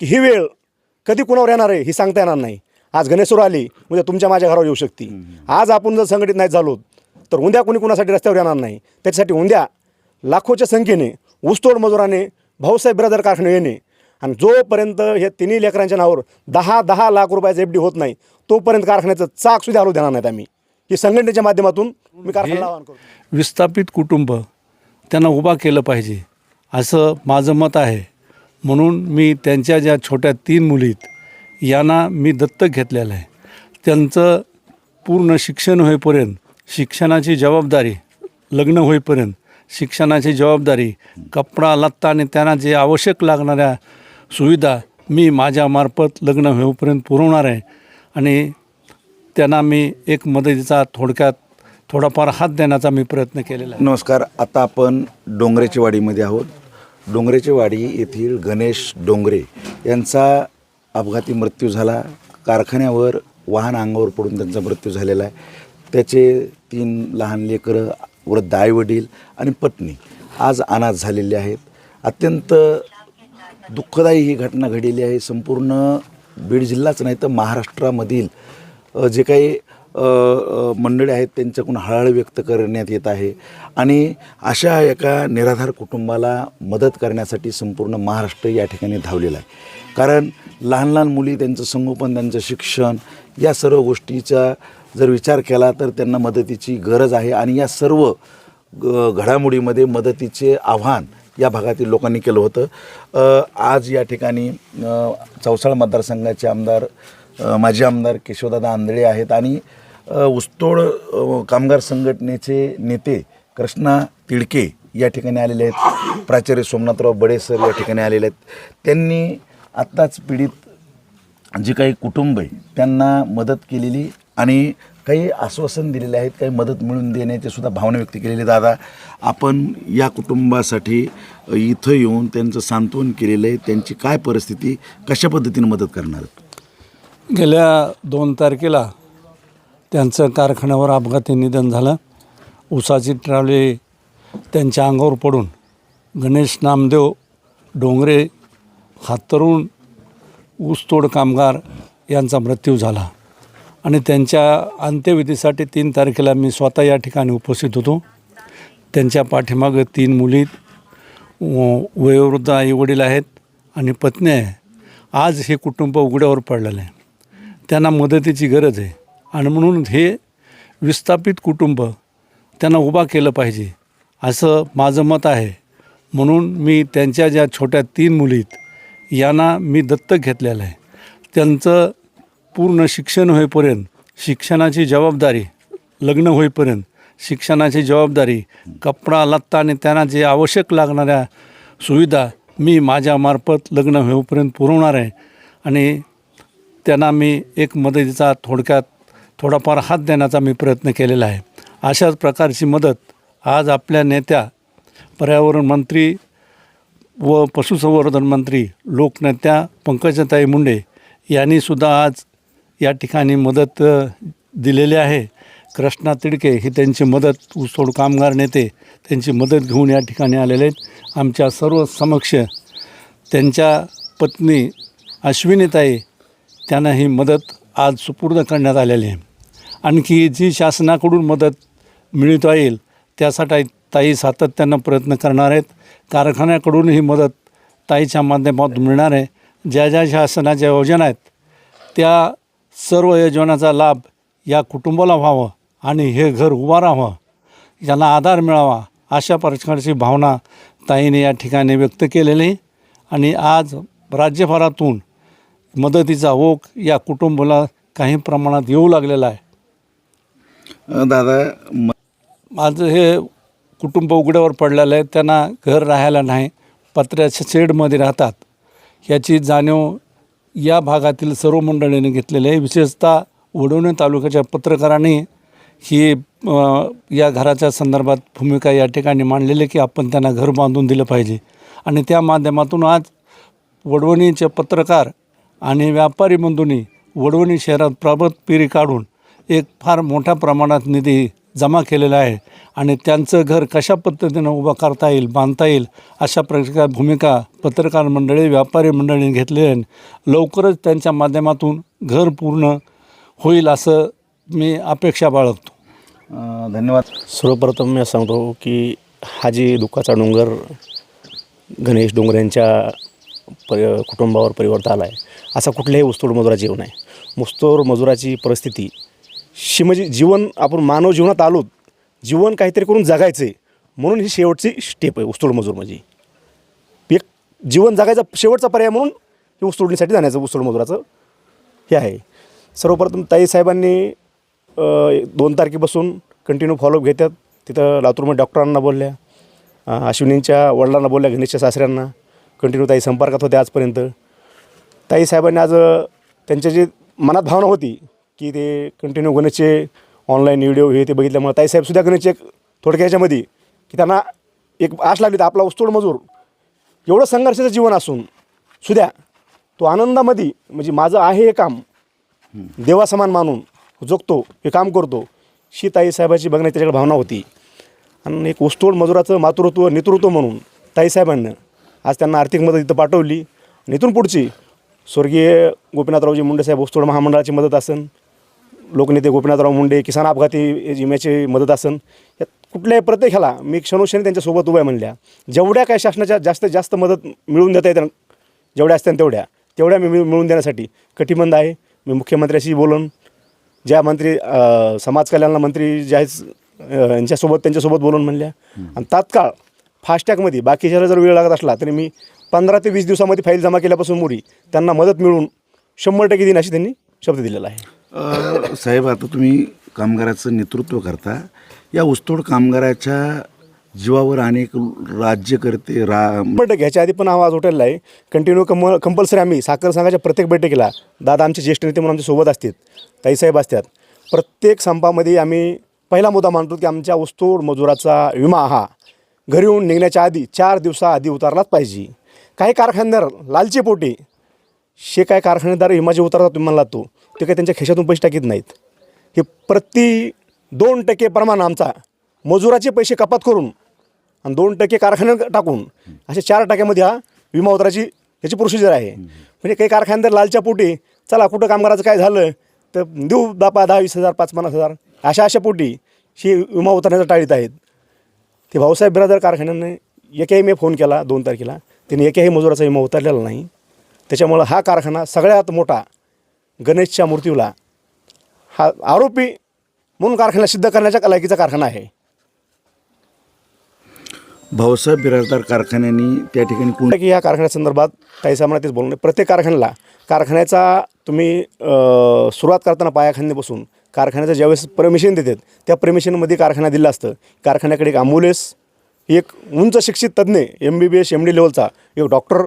की ही वेळ कधी कुणावर येणार आहे ही सांगता येणार नाही. आज गणेशोर आली उद्या तुमच्या माझ्या घरावर येऊ शकते. आज आपण जर संघटित नाही झालो तर उद्या कोणी कुणासाठी रस्त्यावर येणार नाही. त्याच्यासाठी उद्या लाखोच्या संख्येने ऊसतोड मजुराने भाऊसाहेब ब्रदर कारखाने येणे आणि जोपर्यंत हे तिन्ही लेकरांच्या नावावर दहा दहा लाख रुपयाचं एफ डी होत नाही तोपर्यंत कारखान्याचं चाक सुद्धा हलू देणार नाहीत आम्ही. ही संघटनेच्या माध्यमातून मी कारखान्याला आवाहन करतो. विस्थापित कुटुंब त्यांना उभा केलं पाहिजे. असं माझं मत आहे. म्हणून मी त्यांच्या ज्या छोट्या तीन मुलीत यांना मी दत्तक घेतलेलं आहे. त्यांचं पूर्ण शिक्षण होईपर्यंत शिक्षणाची जबाबदारी लग्न होईपर्यंत शिक्षणाची जबाबदारी कपडा लत्ता आणि त्यांना जे आवश्यक लागणाऱ्या सुविधा मी माझ्यामार्फत लग्न होईपर्यंत पुरवणार आहे. आणि त्यांना मी एक मदतीचा थोडक्यात थोडाफार हात देण्याचा मी प्रयत्न केलेला आहे. नमस्कार. आता आपण डोंगरेची वाडीमध्ये आहोत. डोंगरेच्या वाडी येथील गणेश डोंगरे यांचा अपघाती मृत्यू झाला. कारखान्यावर वाहन अंगावर पडून त्यांचा मृत्यू झालेला आहे. त्याचे तीन लहान लेकरं वृद्ध आईवडील आणि पत्नी आज अनाथ झालेले आहेत. अत्यंत दुःखदायी ही घटना घडलेली आहे. संपूर्ण बीड जिल्हाच नाही तर महाराष्ट्रामधील जे काही मंडळी आहेत त्यांच्याकडून हळहळ व्यक्त करण्यात येत आहे. आणि अशा एका निराधार कुटुंबाला मदत करण्यासाठी संपूर्ण महाराष्ट्र या ठिकाणी धावलेला आहे. कारण लहान लहान मुली त्यांचं संगोपन त्यांचं शिक्षण या सर्व गोष्टीचा जर विचार केला तर त्यांना मदतीची गरज आहे. आणि या सर्व ग- घडामोडीमध्ये मदतीचे आव्हान या भागातील लोकांनी केलं होतं. आज या ठिकाणी चौसाळ मतदारसंघाचे आमदार माजी आमदार केशवदादा आंधळे आहेत. आणि ऊसतोड कामगार संघटनेचे नेते कृष्णा तिडके या ठिकाणी आलेले आहेत. प्राचार्य सोमनाथराव बडे सर या ठिकाणी आलेले आहेत. त्यांनी आत्ताच पीडित जे काही कुटुंब आहे त्यांना मदत केलेली आणि काही आश्वासन दिलेले आहेत काही मदत मिळून देण्याची सुद्धा भावना व्यक्त केलेली दादा आपण या कुटुंबासाठी इथं येऊन त्यांचं सांत्वन केलेलं आहे. त्यांची काय परिस्थिती कशा पद्धतीने मदत करणार गेल्या दोन तारखेला त्यांचं कारखान्यावर अपघाती निधन झालं. उसाची ट्रॉली त्यांच्या अंगावर पडून गणेश नामदेव डोंगरे हा तरुण ऊसतोड कामगार यांचा मृत्यू झाला. आणि त्यांच्या अंत्यविधीसाठी तीन तारखेला मी स्वतः या ठिकाणी उपस्थित होतो. त्यांच्या पाठीमागं तीन मुली व- वयोवृद्ध आईवडील आहेत आणि पत्नी आहे. आज हे कुटुंब उघड्यावर पडलेलं आहे. त्यांना मदतीची गरज आहे. आणि म्हणून हे विस्थापित कुटुंब त्यांना उभा केलं पाहिजे असं माझं मत आहे. म्हणून मी त्यांच्या ज्या छोट्या तीन मुलीत यांना मी दत्तक घेतलेलं आहे. त्यांचं पूर्ण शिक्षण होईपर्यंत शिक्षणाची जबाबदारी लग्न होईपर्यंत शिक्षणाची जबाबदारी कपडा लत्ता आणि त्यांना जे आवश्यक लागणाऱ्या सुविधा मी माझ्यामार्फत लग्न होईपर्यंत पुरवणार आहे. आणि त्यांना मी एक मदतीचा थोडक्यात थोडाफार हात देण्याचा मी प्रयत्न केलेला आहे. अशाच प्रकारची मदत आज आपल्या नेत्या पर्यावरण मंत्री व पशुसंवर्धन मंत्री लोकनेत्या पंकजाताई मुंडे यांनीसुद्धा आज या ठिकाणी मदत दिलेली आहे. कृष्णा तिडके ही त्यांची मदत ऊसतोड कामगार नेते त्यांची मदत घेऊन या ठिकाणी आलेले आहेत. आमच्या सर्व समक्ष त्यांच्या पत्नी अश्विनीताई त्यांना ही मदत आज सुपूर्द करण्यात आलेली आहे. आणखी जी शासनाकडून मदत मिळत येईल त्यासाठी ताई सातत्यानं प्रयत्न करणार आहेत. कारखान्याकडून ही मदत ताईच्या माध्यमातून मिळणार आहे. ज्या ज्या शासनाच्या योजना आहेत त्या सर्व योजनाचा लाभ या कुटुंबाला व्हावं आणि हे घर उभा राहावं यांना आधार मिळावा अशा प्रकारची भावना ताईने या ठिकाणी व्यक्त केलेली आणि आज राज्यभरातून मदतीचा ओघ या कुटुंबाला काही प्रमाणात येऊ लागलेला आहे. दादा माझं हे कुटुंब उघड्यावर पडलेलं आहे. त्यांना घर राहायला नाही पत्र्याच्या शेडमध्ये राहतात. याची जाणीव या भागातील सर्व मंडळींनी घेतलेली आहे. विशेषतः वडवणे तालुक्याच्या पत्रकारांनी ही या घराच्या संदर्भात भूमिका या ठिकाणी मांडलेली आहे की आपण त्यांना घर बांधून दिलं पाहिजे. आणि त्या माध्यमातून आज वडवणीचे पत्रकार आणि व्यापारी बंधूंनी वडवणी शहरात प्रबत पेरी काढून एक फार मोठ्या प्रमाणात निधी जमा केलेला आहे. आणि त्यांचं घर कशा पद्धतीनं उभं करता येईल बांधता येईल अशा प्रकार भूमिका पत्रकार मंडळी व्यापारी मंडळींनी घेतली आहे. लवकरच त्यांच्या माध्यमातून घर पूर्ण होईल असं मी अपेक्षा बाळगतो. धन्यवाद. सर्वप्रथम मी असं सांगतो की हा जी दुःखाचा डोंगर गणेश डोंगर यांच्या परि कुटुंबावर परिवर्तन आला आहे असा कुठल्याही ऊसतोड मजुराची जीवन आहे मुस्तोड मजुराची परिस्थिती शी म्हणजे जीवन आपण मानव जीवनात आलो जीवन काहीतरी करून जगायचं आहे म्हणून ही शेवटची स्टेप आहे उस्तोड मजूर म्हणजे. एक जीवन जगायचा शेवटचा पर्याय म्हणून हे उस्तोडणीसाठी जाण्याचं उस्तोड मजुराचं हे आहे. सर्वप्रथम ताई साहेबांनी दोन तारखेपासून कंटिन्यू फॉलोअप घेतात. तिथं लातूरमध्ये डॉक्टरांना बोलल्या अश्विनींच्या वडिलांना बोलल्या गणेशच्या सासऱ्यांना. कंटिन्यू ताई संपर्कात होते आजपर्यंत. ताई साहेबांनी आज त्यांच्या जी मनात भावना होती की ते कंटिन्यू गणेशचे ऑनलाईन व्हिडिओ हे ते बघितल्यामुळे ताईसाहेबसुद्धा गणेशचे एक थोडक्या ह्याच्यामध्ये की त्यांना एक आश लागली तर आपला उस्तोड मजूर. एवढं संघर्षाचं जीवन असून सुद्या तो आनंदामध्ये म्हणजे माझं आहे हे काम देवासमान मानून जगतो हे काम करतो शी ताईसाहेबाची बघण्याची त्याच्याकडे भावना होती. आणि एक उस्तोड मजुराचं मातृत्व नेतृत्व म्हणून ताईसाहेबांना आज त्यांना आर्थिक मदत इथं पाठवली. आणि इथून पुढची स्वर्गीय गोपीनाथरावजी मुंडे साहेब महामंडळाची मदत असन लोकनेते गोपीनाथराव मुंडे किसान अपघाती विम्याची मदत असन या कुठल्याही प्रत्येकाला मी क्षणोक्षणी त्यांच्यासोबत उभ्या म्हणल्या जेवढ्या काय शासनाच्या जास्तीत जास्त मदत मिळवून देता येतात जेवढ्या असतात तेवढ्या. तेवढ्या मी मिळवून देण्यासाठी कटिबंध आहे. मी मुख्यमंत्र्याशी बोलून. ज्या मंत्री समाज कल्याण मंत्री जे आहेत यांच्यासोबत त्यांच्यासोबत बोलून म्हणल्या. आणि तात्काळ फास्टॅगमध्ये बाकीच्या जर वेळ लागत असला तरी मी पंधरा ते वीस दिवसामध्ये फाईल जमा केल्यापासून मुरी त्यांना मदत मिळून शंभर टक्के देईन अशी त्यांनी शब्द दिलेला आहे. साहेब आता तुम्ही कामगाराचं नेतृत्व करता. या ऊसतोड कामगाराच्या जीवावर अनेक राज्यकर्ते रा टक्के. ह्याच्या आधी पण आवाज उठलेला आहे. कंटिन्यू कम कंपल्सरी आम्ही साखर संघाच्या प्रत्येक बैठकीला दादा आमचे ज्येष्ठ नेते म्हणून आमच्यासोबत असतात ताईसाहेब असतात. प्रत्येक संपामध्ये आम्ही पहिला मुद्दा मानतो की आमच्या ऊसतोड मजुराचा विमा हा घरी येऊन निघण्याच्या आधी चार दिवसाआधी उतारलाच पाहिजे. काही कारखानदार लालची पोटी शे काय कारखानेदार विमाचे उतारतात तुम्ही म्हणला तो ते काही त्यांच्या खिशातून पैसे टाकीत नाहीत. हे प्रति दोन टक्के प्रमाण आमचा मजुराचे पैसे कपात करून आणि दोन टक्के कारखान्यात टाकून असे चार टक्क्यामध्ये हा विमा उतराची याची प्रोसिजर आहे. म्हणजे काही कारखानदार लालच्या पोटी चला कुठं कामगाराचं काय झालं तर देऊ दहा दहा वीस हजार पाच पन्नास हजार अशा अशा पोटी ही विमा उतरण्याचं टाळीत आहेत. ते भाऊसाहेब बिरादर कारखान्याने एकही मी फोन केला दोन तारखेला. त्यांनी एकही मजुराचा विमा उतरलेला नाही. त्याच्यामुळं हा कारखाना सगळ्यात मोठा गणेशच्या मूर्तीला हा आरोपी म्हणून कारखाना सिद्ध करण्याच्या लायकीचा कारखाना आहे. भाऊसाहेब बिराजदार कारखान्यांनी त्या ठिकाणी कोण की या कारखान्यासंदर्भात काही सामना तेच बोलणे प्रत्येक कारखान्याला कारखान्याचा तुम्ही अ, सुरुवात करताना पायाखांद्यापासून कारखान्याचं ज्यावेळेस परमिशन देतात त्या परमिशनमध्ये कारखाना दिला असतं. कारखान्याकडे एक ॲम्ब्युलन्स एक उंच शिक्षित तज्ज्ञ M B B S M D लेवलचा एक डॉक्टर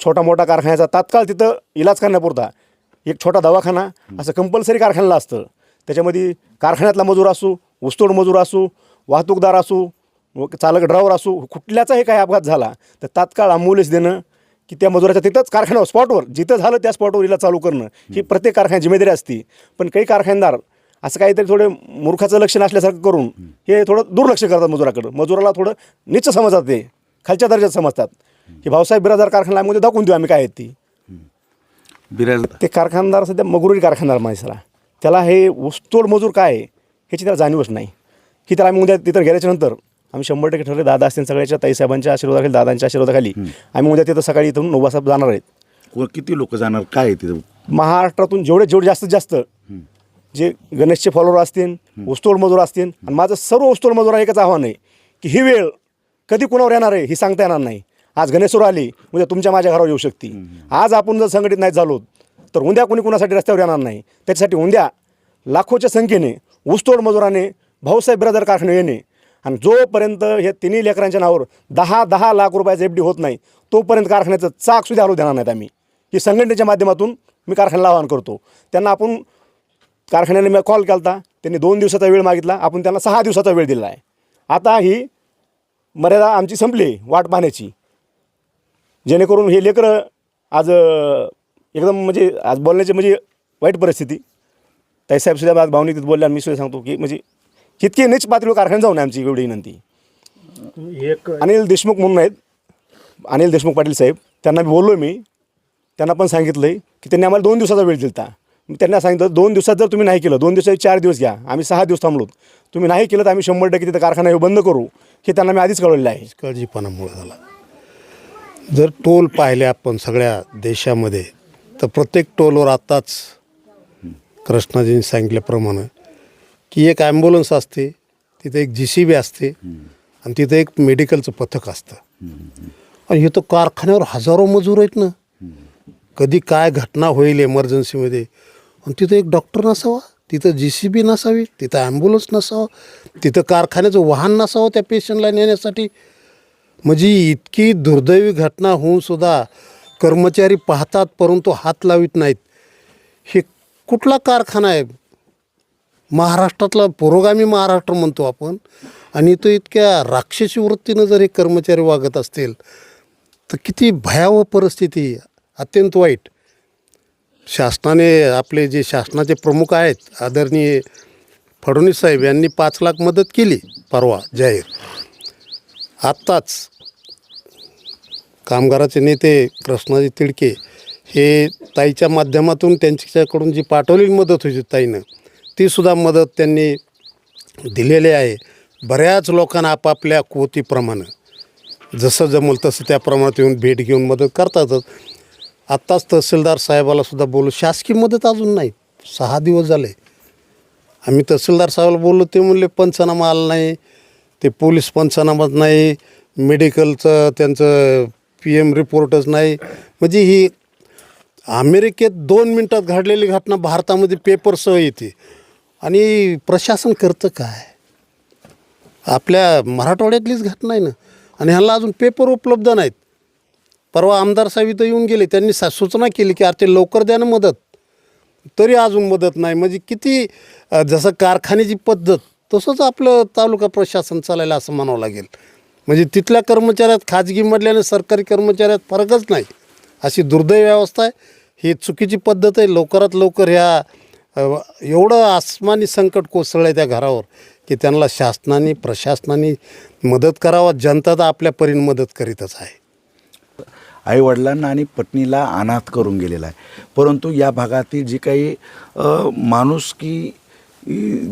छोटा मोठा कारखान्याचा तात्काळ तिथं इलाज करण्यापुरता एक छोटा दवाखाना असं कंपल्सरी कारखान्याला असतं. त्याच्यामध्ये कारखान्यातला मजूर असू ऊसतोड मजूर असू वाहतूकदार असू व चालक ड्रायव्हर असू कुठल्याचाही काही अपघात झाला तर तात्काळ ॲम्ब्युलन्स देणं की त्या मजुराच्या तिथंच कारखान्यावर स्पॉटवर जिथं झालं त्या स्पॉटवर इला चालू करणं ही प्रत्येक कारखान्याची जिम्मेदारी असते. पण काही कारखानदार असं काहीतरी थोडे मूर्खाचं लक्ष नसल्यासारखं करून हे थोडं दुर्लक्ष करतात मजुराकडं. मजुराला थोडं नीच समजतात ते. खालच्या दर्जात समजतात. की भाऊसाहेब बिरादार कारखाना आम्ही दाखवून देऊ आम्ही काय आहेत ती. बिराज ते कारखानदार सध्या मगरुरी कारखानदार माणसाला. त्याला हे ऊसतोड मजूर काय आहे ह्याची त्याला जाणीवच नाही. की त्याला आम्ही उद्या तिथं गेल्याच्यानंतर आम्ही शंभर टक्के ठरले दादा असतील सगळ्याच्या ताईसाहेबांच्या आशीर्वादाखाली दादांच्या आशीर्वादाखाली आम्ही उद्या तिथं सकाळी इथून वाजता जाणार आहेत. किती लोक जाणार? काय तिथं? महाराष्ट्रातून जेवढे जेवढे जास्तीत जास्त जे गणेशचे फॉलोअर असतील ऊसतोड मजूर असतील आणि माझं सर्व ऊसतोड मजुराला एकच आव्हान आहे की ही वेळ कधी कुणावर येणार आहे ही सांगता येणार नाही. आज गणेशवर आली उद्या तुमच्या माझ्या घरावर येऊ शकते. आज आपण जर संघटित नाही झालो तर उद्या कोणी कुणासाठी रस्त्यावर येणार नाही. त्याच्यासाठी उद्या लाखोच्या संख्येने ऊसतोड मजुराने भाऊसाहेब ब्रदर कारखाने येणे आणि जोपर्यंत हे तिन्ही लेकरांच्या नावावर दहा दहा लाख रुपयाचं एफ डी होत नाही तोपर्यंत कारखान्याचं चाकसुद्धा हलवू देणार नाहीत आम्ही. ही संघटनेच्या माध्यमातून मी कारखान्याला आवाहन करतो. त्यांना आपण कारखान्याने मी कॉल केला होता त्यांनी दोन दिवसाचा वेळ मागितला. आपण त्यांना सहा दिवसाचा वेळ दिला आहे. आता ही मर्यादा आमची संपली वाट पाहण्याची. जेणेकरून हे लेकरं आज एकदम म्हणजे आज बोलण्याची म्हणजे वाईट परिस्थिती. ताईसाहेब सुद्धा आज भावनिक बोलल्या आणि मी सुद्धा सांगतो की म्हणजे इतकी नीच पातळीवर कारखाने जाऊन आमची एवढी विनंती. एक अनिल देशमुख म्हणून आहेत. अनिल देशमुख पाटील साहेब. त्यांना मी बोललो मी. त्यांना पण सांगितलं आहे की त्यांनी आम्हाला दोन दिवसाचा वेळ दिला त्यांना सांगितलं दोन दिवसात जर तुम्ही नाही केलं दोन दिवसाचे चार दिवस घ्या आम्ही सहा दिवस थांबलो. तुम्ही नाही केलं तर आम्ही शंभर टक्के तिथं कारखाना हे बंद करू. हे त्यांना मी आधीच कळवलेलं आहे. काळजीपणामुळे झाला. जर टोल पाहिले आपण सगळ्या देशामध्ये तर प्रत्येक टोलवर आत्ताच कृष्णाजींनी सांगितल्याप्रमाणे की एक ॲम्ब्युलन्स असते तिथे एक जी सी बी असते आणि तिथं एक मेडिकलचं पथक असतं. आणि हे तर कारखान्यावर हजारो मजूर आहेत ना. कधी काय घटना होईल एमर्जन्सीमध्ये आणि तिथं एक डॉक्टर नसावा तिथं जी सी बी नसावी तिथं ॲम्ब्युलन्स नसावं तिथं कारखान्याचं वाहन नसावं त्या पेशंटला नेण्यासाठी. म्हणजे इतकी दुर्दैवी घटना होऊन सुद्धा कर्मचारी पाहतात परंतु हात लावित नाहीत. हे कुठला कारखाना आहे? महाराष्ट्रातला पुरोगामी महाराष्ट्र म्हणतो आपण. आणि तो इतक्या राक्षसी वृत्तीनं जर हे कर्मचारी वागत असतील तर किती भयावह परिस्थिती अत्यंत वाईट. शासनाने आपले जे शासनाचे प्रमुख आहेत आदरणीय फडणवीस साहेब यांनी पाच लाख मदत केली परवा जाहीर. आत्ताच कामगाराचे नेते कृष्णाजी तिडके हे ताईच्या माध्यमातून त्यांच्याकडून जी पाठवलेली मदत होती ताईनं तीसुद्धा मदत त्यांनी दिलेली आहे. बऱ्याच लोकांना आपापल्या कोतीप्रमाणे जसं जमल तसं त्याप्रमाणात येऊन भेट घेऊन मदत करतातच. आत्ताच तहसीलदार साहेबाला सुद्धा बोलू शासकीय मदत अजून नाही. सहा दिवस झाले. आम्ही तहसीलदार साहेबाला बोललो ते म्हणले पंचनामा आला नाही. ते पोलीस पंचनामाच नाही. मेडिकलचं त्यांचं पी एम रिपोर्टच नाही. म्हणजे ही अमेरिकेत दोन मिनटात घडलेली घटना भारतामध्ये पेपरसह येते. आणि प्रशासन करतं काय? आपल्या मराठवाड्यातलीच घटना आहे ना. आणि ह्याला अजून पेपर उपलब्ध नाहीत. परवा आमदार साहेब इथं येऊन गेले त्यांनी सा सूचना केली की अरे ते लवकर द्या ना मदत. तरी अजून मदत नाही. म्हणजे किती अ, जसं कारखान्याची पद्धत तसंच आपलं तालुका प्रशासन चालायला असं म्हणावं लागेल. म्हणजे तिथल्या कर्मचाऱ्यात खाजगीमधल्या आणि सरकारी कर्मचाऱ्यात फरकच नाही. अशी दुर्दैवी अवस्था आहे. ही चुकीची पद्धत आहे. लवकरात लवकर ह्या अ, एवढं आसमानी संकट कोसळलं आहे त्या घरावर की त्यांना शासनाने प्रशासनाने मदत करावा. जनता तर आपल्या परीने मदत करीतच आहे. आईवडिलांना आणि पत्नीला अनाथ करून गेलेला आहे. परंतु या भागातील जी काही माणूस की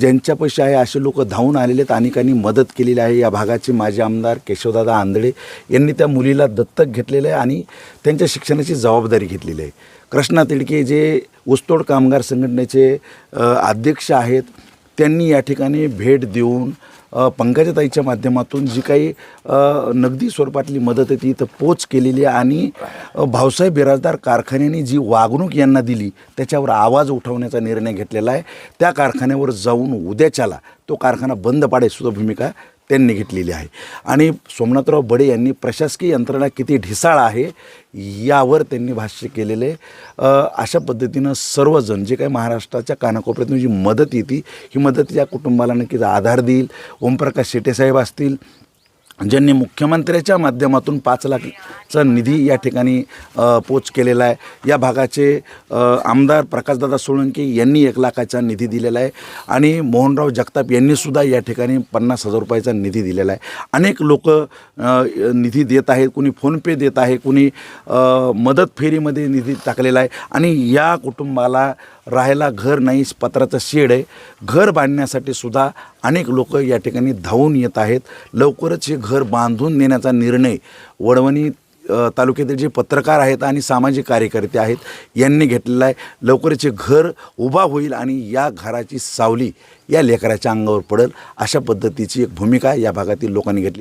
ज्यांच्यापाशी आहे असे लोक धावून आलेले आहेत अनेकांनी मदत केलेली आहे. या भागाचे माजी आमदार केशवदादा आंधळे यांनी त्या मुलीला दत्तक घेतलेलं आहे आणि त्यांच्या शिक्षणाची जबाबदारी घेतलेली आहे. कृष्णा तिडके जे ऊसतोड कामगार संघटनेचे अध्यक्ष आहेत त्यांनी या ठिकाणी भेट देऊन पंकजाताईच्या माध्यमातून जी काही नगदी स्वरूपातली मदत आहे ती इथं पोच केलेली आहे आणि भावसाहेब भाऊसाहेब बिराजदार कारखान्याने जी वागणूक यांना दिली त्याच्यावर आवाज उठवण्याचा निर्णय घेतलेला आहे. त्या कारखान्यावर जाऊन उद्याच्याला तो कारखाना बंद पाडेसुद्धा भूमिका त्यांनी घेतलेली आहे आणि सोमनाथराव बडे यांनी प्रशासकीय यंत्रणा किती ढिसाळ आहे यावर त्यांनी भाष्य केलेले आहे. अशा पद्धतीनं सर्वजण जे काही महाराष्ट्राच्या कानाकोपऱ्यातून जी मदत येते ही मदत या कुटुंबाला नक्कीच आधार देईल ओमप्रकाश शेटेसाहेब असतील ज्यांनी मुख्यमंत्र्याच्या माध्यमातून पाच लाखचा निधी या ठिकाणी पोच केलेला आहे. या भागाचे आमदार प्रकाशदादा सोळंके यांनी एक लाखाचा निधी दिलेला आहे. आणि मोहनराव जगताप यांनीसुद्धा या ठिकाणी पन्नास हजार रुपयाचा निधी दिलेला आहे. अनेक लोक निधी देत आहेत. कुणी फोनपे देत आहे. कुणी मदत फेरीमध्ये निधी टाकलेला आहे. आणि या कुटुंबाला राहायला घर नाही पत्राचं शेड आहे. घर बांधण्यासाठी सुद्धा अनेक लोक या ठिकाणी धावून येत आहेत. लवकरच हे घर घर बांधून नेण्याचा निर्णय वडवणी तालुक्यातील जे पत्रकार आहेत आणि सामाजिक कार्यकर्ते आहेत यांनी घेतलेला आहे. लवकरच हे घर उभा होईल आणि या घराची सावली या लेकराच्या अंगावर पडेल अशा पद्धतीची एक भूमिका या भागातील लोकांनी घेतली.